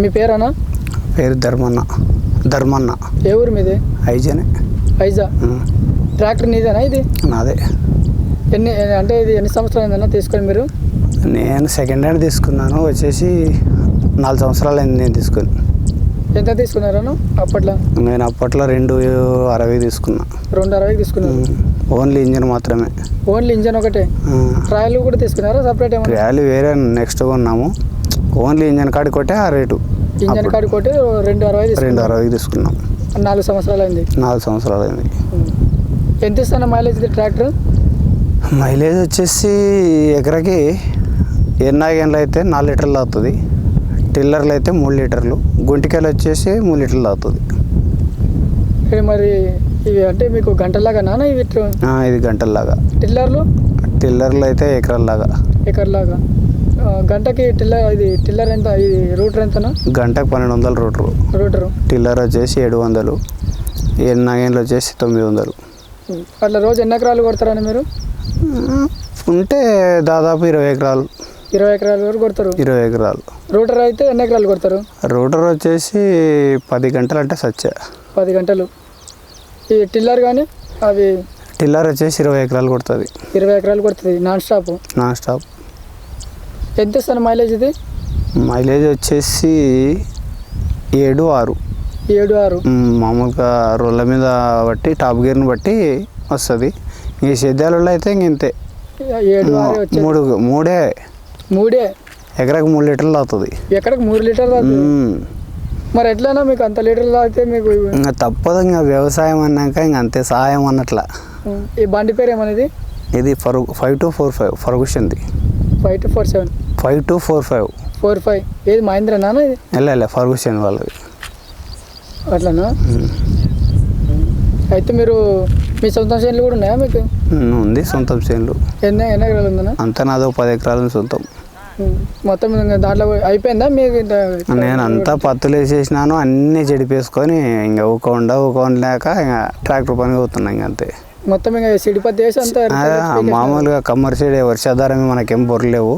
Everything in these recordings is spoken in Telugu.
మీ పేరేనా పేరు ధర్మన్న. ధర్మన్న. ఏ ఊరు మీది? ఐజనే. ఐజా? ట్రాక్టర్ నీదేనా ఇది? నాదే. ఎన్ని అంటే ఇది ఎన్ని సంవత్సరాలు అయిందన్నా తీసుకొని మీరు? నేను సెకండ్ హ్యాండ్ తీసుకున్నాను వచ్చేసి నాలుగు సంవత్సరాలు అయింది నేను తీసుకుని. ఎంత తీసుకున్నారను అప్పట్లో? నేను అప్పట్లో రెండు అరవై తీసుకున్నా. రెండు అరవైకి తీసుకున్నారు? ఉమ్, ఓన్లీ ఇంజిన్ మాత్రమే. ఓన్లీ ఇంజన్ ఒకటే? ట్రయల్ కూడా తీసుకున్నారా సపరేట్ ఏమన్నా? ట్రాలీ వేరే నెక్స్ట్ కొన్నాము. ఓన్లీ ఇంజన్ కాడి కొట్టే ఆ రేటు. ఇంజన్ కాడి కొట్టి రెండు అరవై రెండు అరవై తీసుకున్నాం. నాలుగు సంవత్సరాలు అయింది నాలుగు సంవత్సరాలు అయింది ఎంత ఇస్తాను మైలేజ్ ట్రాక్టర్? మైలేజ్ వచ్చేసి ఎకరకి ఎన్నాగేళ్ళు అయితే నాలుగు లీటర్లు అవుతుంది. టిల్లర్లు అయితే మూడు లీటర్లు. గుంటికాయలు వచ్చేసి మూడు లీటర్లు అవుతుంది. మరి ఇవి అంటే మీకు గంటలాగా నానా ఇవి ఇది గంటల్లాగా. టిల్లర్లు? టిల్లర్లు అయితే ఎకరాల్లాగా. ఎకర్లాగా గంటకి టిల్లర్ ఇది టిల్లర్ ఎంత? ఇది రూటర్ ఎంతనా? గంటకు పన్నెండు వందలు రోటరు. రూటరు. టిల్లర్ వచ్చేసి ఏడు వందలు ఎన్నాగేళ్ళు వచ్చేసి తొమ్మిది వందలు అట్లా రోజు ఎన్ని ఎకరాలు కొడతారని మీరు? ఉంటే దాదాపు ఇరవై ఎకరాలు. ఇరవై ఎకరాల వరకు కొడతారు. ఇరవై ఎకరాలు. రూటర్ అయితే ఎన్ని ఎకరాలు కొడతారు? రోటర్ వచ్చేసి పది గంటలు అంటే సచ్చా. పది గంటలు. ఈ టిల్లర్ కానీ అవి టిల్లర్ వచ్చేసి ఇరవై ఎకరాలు కొడుతుంది. ఇరవై ఎకరాలు కొడుతుంది నాన్ స్టాప్? Non stop. ఎంత ఇస్తాను మైలేజ్ ఇది? మైలేజ్ వచ్చేసి ఏడు ఆరు. ఏడు ఆరు. మామూలుగా రోళ్ళ మీద బట్టి టాప్ గేర్ని బట్టి వస్తుంది. ఈ సేద్యాలలో అయితే ఇంక ఇంతే. ఏడు మూడు మూడే. మూడే? ఎకరాకి మూడు లీటర్లు అవుతుంది ఎక్కడికి మూడు లీటర్లు మరి ఎట్లైనా మీకు అంత లీటర్లు తాగితే మీకు ఇంకా తప్పదు ఇంకా వ్యవసాయం అన్నాక ఇంక అంతే సహాయం అన్నట్ల. ఈ బండి పేరు ఏమనేది? ఇది for five two four five ఫర్గుషన్ది. Five two four seven. Five two four five. Four five. ఏది మహేంద్ర నాన్న ఇది వెళ్ళలే ఫర్గుషన్ వాళ్ళది. అట్లనా? అయితే మీరు మీ సొంత చేనులు కూడా ఉన్నాయా మీకు? ఉంది సొంతం చేనులు. ఎన్ని ఎన్ని ఎకరాలు ఉందన్నా? అంతా నాదో పది ఎకరాలు సొంతం. మొత్తం ఇంకా దాంట్లో అయిపోయిందా మీకు నేను అంతా పత్తులు వేసేసినాను అన్నీ చెడిపేసుకొని ఇంకా ఊకొండ ఊకొండ లేక ఇంకా ట్రాక్టర్ పని పోతున్నా ఇంక అంతే. మొత్తం ఇంకా సిడిపత్తి వేసి అంతా మామూలుగా కమర్షియల్ వర్షాధారం మనకేం బొరలేవు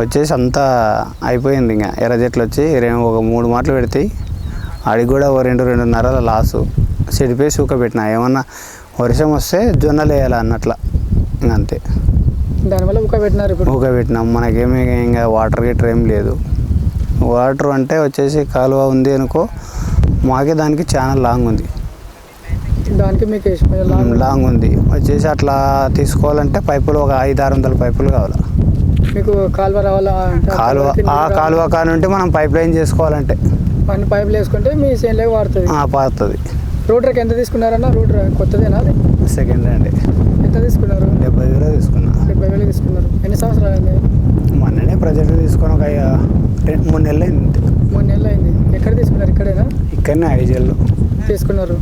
వచ్చేసి అంతా అయిపోయింది ఇంకా. ఎర్ర చెట్లు వచ్చి ఒక మూడు మాటలు పెడతాయి అడిగి కూడా ఒక రెండు రెండున్నర లాసు. చెడిపేసి ఊకబెట్టిన ఏమన్నా వర్షం వస్తే జొన్నలు వేయాలి అన్నట్ల. అంతే. దానివల్ల ఉక్క పెట్టినారు ఇప్పుడు? ఊకబెట్టినాం మనకేమీ ఇంకా వాటర్ గిటర్ ఏం లేదు. వాటర్ అంటే వచ్చేసి కాలువ ఉంది అనుకో మాకే దానికి చాలా లాంగ్ ఉంది. దానికి మీకు లాంగ్ ఉంది. వచ్చేసి అట్లా తీసుకోవాలంటే పైపులు ఒక ఐదు ఆరు వందల పైపులు కావాలి. మీకు కాలువ రావాలా కాలువ ఆ కాలువ కానుంటే మనం పైప్ లైన్ చేసుకోవాలంటే. అన్ని పైపులు వేసుకుంటే మీ చేనులోకి వాడుతుంది. ఆ, పారుతుంది రూటర్కి ఎంత తీసుకున్నారన్న? రూటర్ కొత్తదేనా అది? Second hand. ఎంత తీసుకున్నారు? డెబ్బై వేలు తీసుకున్నా. డెబ్బై వేలు తీసుకున్నారు. ఎన్ని సంవత్సరాలు అయింది? మొన్ననే ప్రజెంట్ తీసుకొని ఒక రెండు మూడు నెలలు అయింది. మూడు నెలలు అయింది. ఎక్కడ తీసుకున్నారు? ఇక్కడేనా? ఇక్కడనే ఐజేళ్ళు తీసుకున్నారు.